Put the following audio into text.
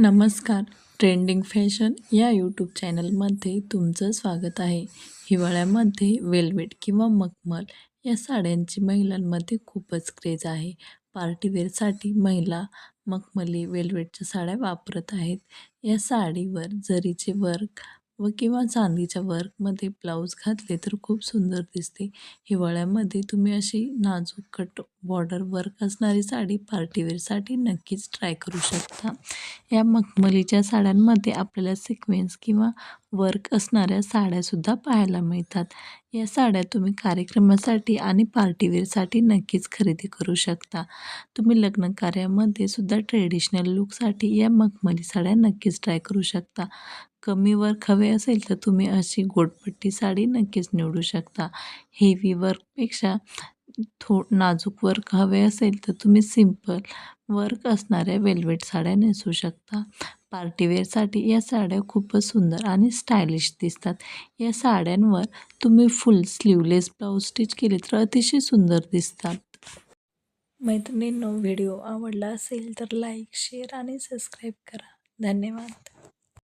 नमस्कार. Trending fashion या YouTube चॅनलमध्ये तुमचं स्वागत आहे. हिवाळ्यामध्ये वेल्वेट किंवा मखमल या साड्यांची महिलांमध्ये खूपच क्रेज आहे. पार्टीवेअरसाठी महिला मखमली वेल्वेटच्या साड्या वापरत आहेत. या साडीवर जरीचे वर्क व किंवा चांदीच्या वर्कमध्ये ब्लाऊज घातले तर खूप सुंदर दिसते. हिवाळ्यामध्ये तुम्ही अशी नाजूक कट बॉर्डर वर्क असणारी साडी पार्टीवेअरसाठी नक्कीच ट्राय करू शकता. या मखमलीच्या साड्यांमध्ये आपल्याला सिक्वेन्स किंवा वर्क असणाऱ्या साड्यासुद्धा पाहायला मिळतात. या साड्या तुम्ही कार्यक्रमासाठी आणि पार्टीवेअरसाठी नक्कीच खरेदी करू शकता. तुम्ही लग्न कार्यामध्ये सुद्धा ट्रेडिशनल लुकसाठी या मखमली साड्या नक्कीच ट्राय करू शकता. कमी वर्क हवे असेल तर तुम्ही अशी गोडपट्टी साडी नक्कीच निवडू शकता. हेवी वर्कपेक्षा थो नाजूक वर्क हवे असेल तर तुम्ही सिंपल वर्क असणाऱ्या वेल्वेट साड्या नेसू शकता. पार्टीवेअरसाठी या साड्या खूपच सुंदर आणि स्टायलिश दिसतात. या साड्यांवर तुम्ही फुल स्लीवलेस ब्लाऊज स्टिच केले तर अतिशय सुंदर दिसतात. मैत्रिणींनो व्हिडिओ आवडला असेल तर लाईक शेअर आणि सबस्क्राईब करा. धन्यवाद.